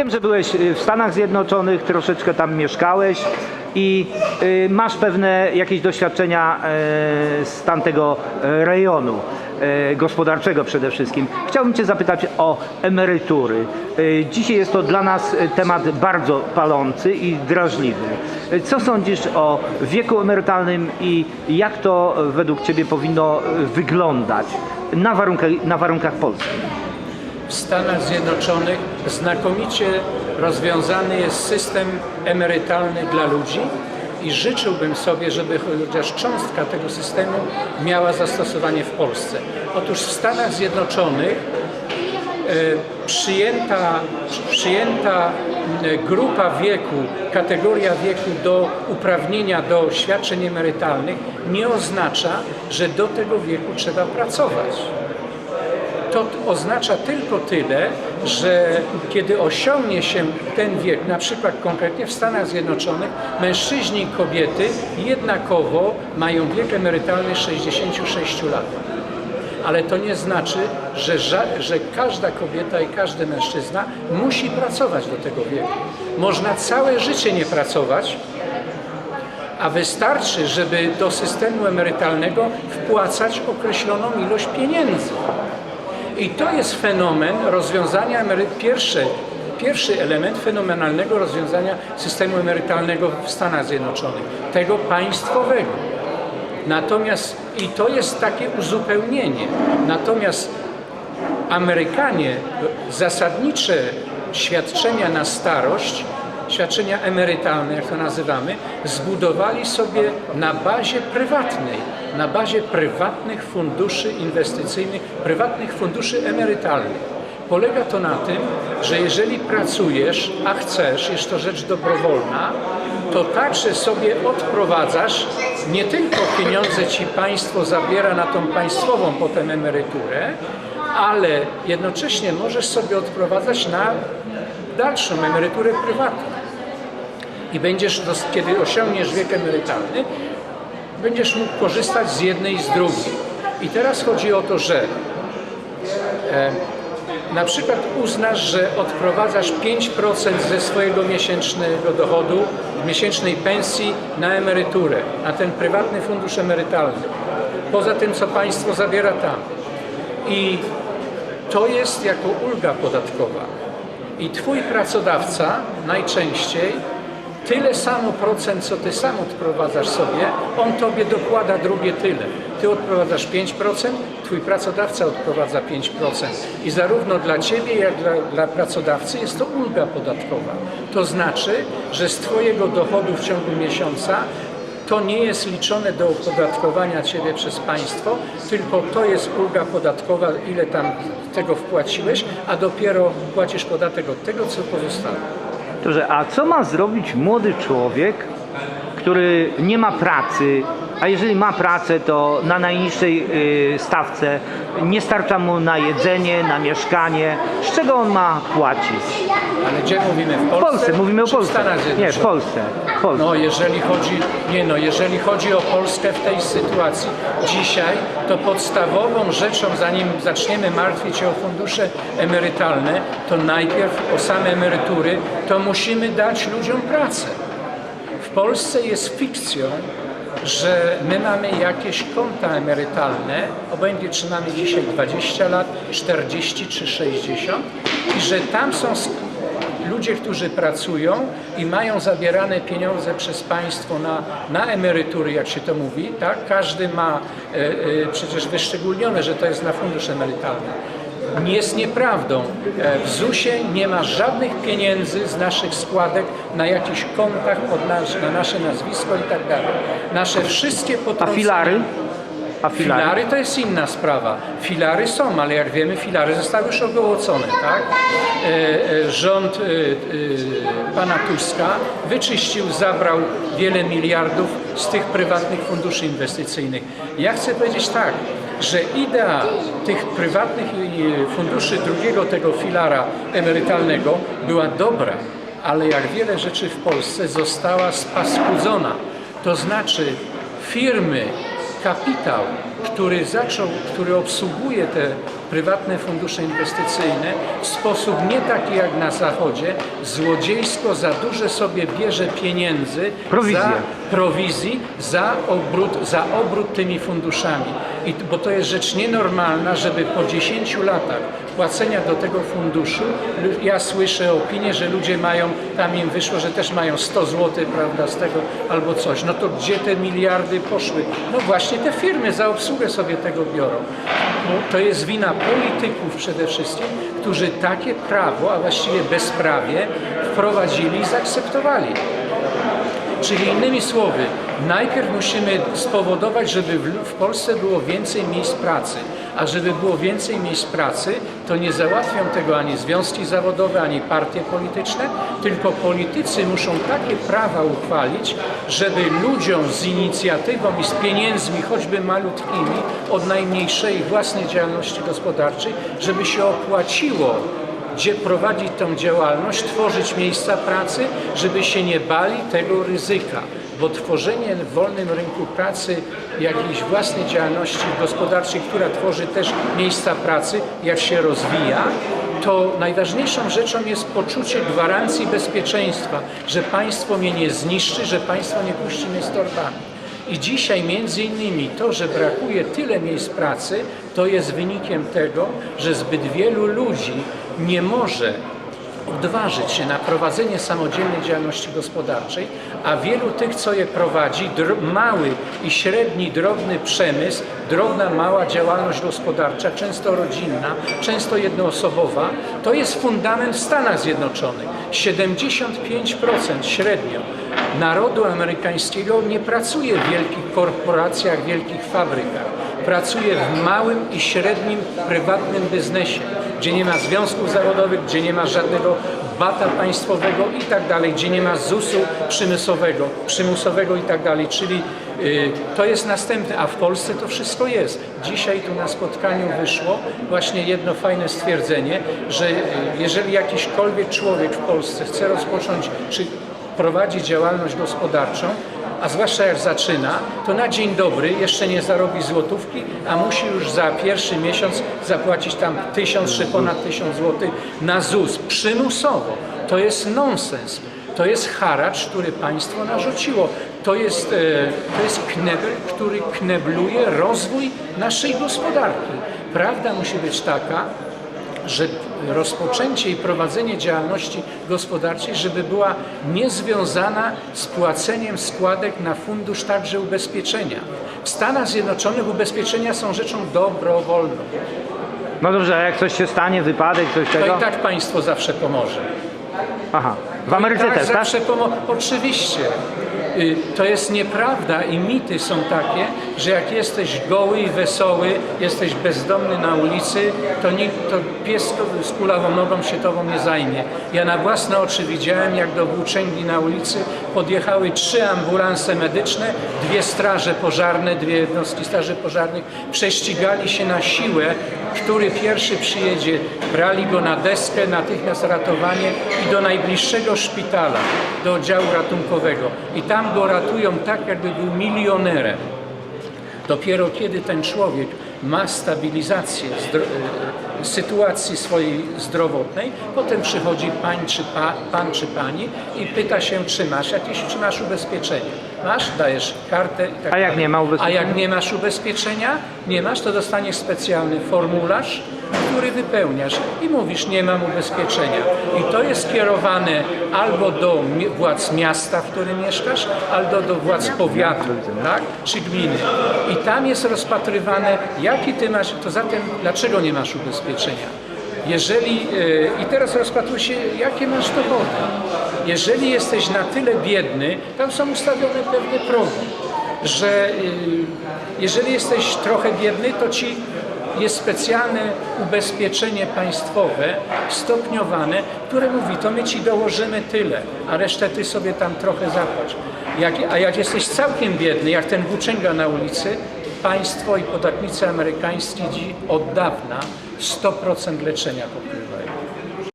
Wiem, że byłeś y, w Stanach Zjednoczonych, troszeczkę tam mieszkałeś i y, masz pewne jakieś doświadczenia y, z tamtego rejonu gospodarczego przede wszystkim. Chciałbym Cię zapytać o emerytury. Dzisiaj jest to dla nas temat bardzo palący i drażliwy. Co sądzisz o wieku emerytalnym i jak to według Ciebie powinno wyglądać na warunkach, na warunkach polskich? W Stanach Zjednoczonych znakomicie rozwiązany jest system emerytalny dla ludzi i życzyłbym sobie, żeby chociaż cząstka tego systemu miała zastosowanie w Polsce. Otóż w Stanach Zjednoczonych e, przyjęta, przyjęta m, grupa wieku, kategoria wieku do uprawnienia do świadczeń emerytalnych nie oznacza, że do tego wieku trzeba pracować to oznacza tylko tyle, że kiedy osiągnie się ten wiek, na przykład konkretnie w Stanach Zjednoczonych, mężczyźni i kobiety jednakowo mają wiek emerytalny 66 lat. Ale to nie znaczy, że, że każda kobieta i każdy mężczyzna musi pracować do tego wieku. Można całe życie nie pracować, a wystarczy, żeby do systemu emerytalnego wpłacać określoną ilość pieniędzy. I to jest fenomen rozwiązania pierwszy, pierwszy element fenomenalnego rozwiązania systemu emerytalnego w Stanach Zjednoczonych, tego państwowego. Natomiast i to jest takie uzupełnienie. Natomiast Amerykanie zasadnicze świadczenia na starość, świadczenia emerytalne, jak to nazywamy, zbudowali sobie na bazie prywatnej, na bazie prywatnych funduszy inwestycyjnych, prywatnych funduszy emerytalnych. Polega to na tym, że jeżeli pracujesz, a chcesz, jest to rzecz dobrowolna, to także sobie odprowadzasz, nie tylko pieniądze ci państwo zabiera na tą państwową potem emeryturę, ale jednocześnie możesz sobie odprowadzać na dalszą emeryturę prywatną. I będziesz, kiedy osiągniesz wiek emerytalny, będziesz mógł korzystać z jednej i z drugiej. I teraz chodzi o to, że e, na przykład uznasz, że odprowadzasz 5% ze swojego miesięcznego dochodu, miesięcznej pensji na emeryturę, na ten prywatny fundusz emerytalny. Poza tym, co państwo zabiera tam. I to jest jako ulga podatkowa. I twój pracodawca najczęściej tyle samo procent, co ty sam odprowadzasz sobie, on tobie dokłada drugie tyle. Ty odprowadzasz 5%, twój pracodawca odprowadza 5%. I zarówno dla ciebie, jak dla, dla pracodawcy jest to ulga podatkowa. To znaczy, że z twojego dochodu w ciągu miesiąca to nie jest liczone do opodatkowania Ciebie przez państwo, tylko to jest ulga podatkowa, ile tam tego wpłaciłeś, a dopiero płacisz podatek od tego, co pozostało. Dobrze, a co ma zrobić młody człowiek, który nie ma pracy, a jeżeli ma pracę, to na najniższej y, stawce, nie starcza mu na jedzenie, na mieszkanie, z czego on ma płacić? Ale gdzie mówimy? W W Polsce? Polsce, mówimy o Polsce. Nie, w? Polsce. No, jeżeli chodzi, nie no, jeżeli chodzi o Polskę w tej sytuacji dzisiaj, to podstawową rzeczą, zanim zaczniemy martwić się o fundusze emerytalne, to najpierw o same emerytury, to musimy dać ludziom pracę. W Polsce jest fikcją, że my mamy jakieś konta emerytalne, obojętnie czy mamy dzisiaj 20 lat, 40 czy 60 i że tam są ludzie, którzy pracują i mają zabierane pieniądze przez państwo na, na emerytury, jak się to mówi, tak? Każdy ma e, e, przecież wyszczególnione, że to jest na fundusz emerytalny. Nie Jest nieprawdą. E, W ZUS-ie nie ma żadnych pieniędzy z naszych składek na jakichś kontach nasz, na nasze nazwisko i tak dalej. Nasze wszystkie A potrącenia... filary? A filary? Filary to jest inna sprawa. Filary są, ale jak wiemy, filary zostały już ogołocone, tak? E, e, Rząd e, pana Tuska wyczyścił, zabrał wiele miliardów z tych prywatnych funduszy inwestycyjnych. Ja chcę powiedzieć tak, że idea tych prywatnych funduszy drugiego tego filara emerytalnego była dobra, ale jak wiele rzeczy w Polsce została spaskudzona. To znaczy firmy, kapitał, który zaczął, który obsługuje te prywatne fundusze inwestycyjne w sposób nie taki jak na Zachodzie, złodziejsko za duże sobie bierze pieniędzy Prowizję. za prowizji za obrót, za obrót tymi funduszami. I, bo to jest rzecz nienormalna, żeby po 10 latach płacenia do tego funduszu, ja słyszę opinię, że ludzie mają, tam im wyszło, że też mają 100 zł, prawda, z tego albo coś. No to gdzie te miliardy poszły? No właśnie te firmy za obsługę sobie tego biorą. Bo to jest wina polityków przede wszystkim, którzy takie prawo, a właściwie bezprawie wprowadzili i zaakceptowali. Czyli innymi słowy, najpierw musimy spowodować, żeby w, Polsce było więcej miejsc pracy. A żeby było więcej miejsc pracy, to nie załatwią tego ani związki zawodowe, ani partie polityczne, tylko politycy muszą takie prawa uchwalić, żeby ludziom z inicjatywą i z pieniędzmi, choćby malutkimi, od najmniejszej własnej działalności gospodarczej, żeby się opłaciło gdzie prowadzić tą działalność, tworzyć miejsca pracy, żeby się nie bali tego ryzyka. Bo tworzenie w wolnym rynku pracy jakiejś własnej działalności gospodarczej, która tworzy też miejsca pracy, jak się rozwija, to najważniejszą rzeczą jest poczucie gwarancji bezpieczeństwa, że państwo mnie nie zniszczy, że państwo nie puści mnie z torbami. I dzisiaj między innymi to, że brakuje tyle miejsc pracy, to jest wynikiem tego, że zbyt wielu ludzi nie może odważyć się na prowadzenie samodzielnej działalności gospodarczej, a wielu tych, co je prowadzi, mały i średni, drobny przemysł, drobna, mała działalność gospodarcza, często rodzinna, często jednoosobowa, to jest fundament w Stanach Zjednoczonych. 75% średnio narodu amerykańskiego nie pracuje w wielkich korporacjach, wielkich fabrykach. Pracuje w małym i średnim prywatnym biznesie, gdzie nie ma związków zawodowych, gdzie nie ma żadnego bata państwowego i tak dalej, gdzie nie ma ZUS-u przymusowego, przymusowego i tak dalej. Czyli y, to jest następne, a w Polsce to wszystko jest. Dzisiaj tu na spotkaniu wyszło właśnie jedno fajne stwierdzenie, że y, jeżeli jakiśkolwiek człowiek w Polsce chce rozpocząć czy prowadzi działalność gospodarczą, a zwłaszcza jak zaczyna, to na dzień dobry jeszcze nie zarobi złotówki, a musi już za pierwszy miesiąc zapłacić tam tysiąc czy ponad tysiąc złotych na ZUS przymusowo. To jest nonsens. To jest haracz, który państwo narzuciło. To jest, e, to jest knebel, który knebluje rozwój naszej gospodarki. Prawda musi być taka, że rozpoczęcie i prowadzenie działalności gospodarczej, żeby była niezwiązana z płaceniem składek na fundusz także ubezpieczenia. W Stanach Zjednoczonych ubezpieczenia są rzeczą dobrowolną. No dobrze, a jak coś się stanie, wypadek, coś To tego? i tak państwo zawsze pomoże. Aha. W Ameryce tak, też, tak? zawsze pomo- Oczywiście. Y, To jest nieprawda i mity są takie, że jak jesteś goły i wesoły, jesteś bezdomny na ulicy, to, nikt, to pies z kulawą nogą się tobą nie zajmie. Ja na własne oczy widziałem, jak do włóczęgi na ulicy podjechały trzy ambulanse medyczne, dwie straże pożarne, dwie jednostki straży pożarnych, prześcigali się na siłę, który pierwszy przyjedzie, brali go na deskę, natychmiast ratowanie i do najbliższego szpitala, do oddziału ratunkowego. I tam go ratują tak, jakby był milionerem. Dopiero kiedy ten człowiek ma stabilizację e, sytuacji swojej zdrowotnej, potem przychodzi pań czy pa, pan czy pani i pyta się, czy masz jakieś, czy masz ubezpieczenie. Masz, dajesz kartę i tak A jak nie ma ubezpieczenia? A jak nie masz ubezpieczenia, nie masz, to dostaniesz specjalny formularz, który wypełniasz i mówisz, nie mam ubezpieczenia. I to jest kierowane albo do władz miasta, w którym mieszkasz, albo do władz powiatu, tak? czy gminy. I tam jest rozpatrywane, jaki ty masz, to zatem dlaczego nie masz ubezpieczenia? Jeżeli, e, I teraz rozpatruje się, jakie masz dochody. Jeżeli jesteś na tyle biedny, tam są ustawione pewne progi, że y, jeżeli jesteś trochę biedny, to ci jest specjalne ubezpieczenie państwowe stopniowane, które mówi, to my ci dołożymy tyle, a resztę ty sobie tam trochę zapłać. Jak, a jak jesteś całkiem biedny, jak ten włóczęga na ulicy, państwo i podatnicy amerykańscy od dawna 100% leczenia pokrywają.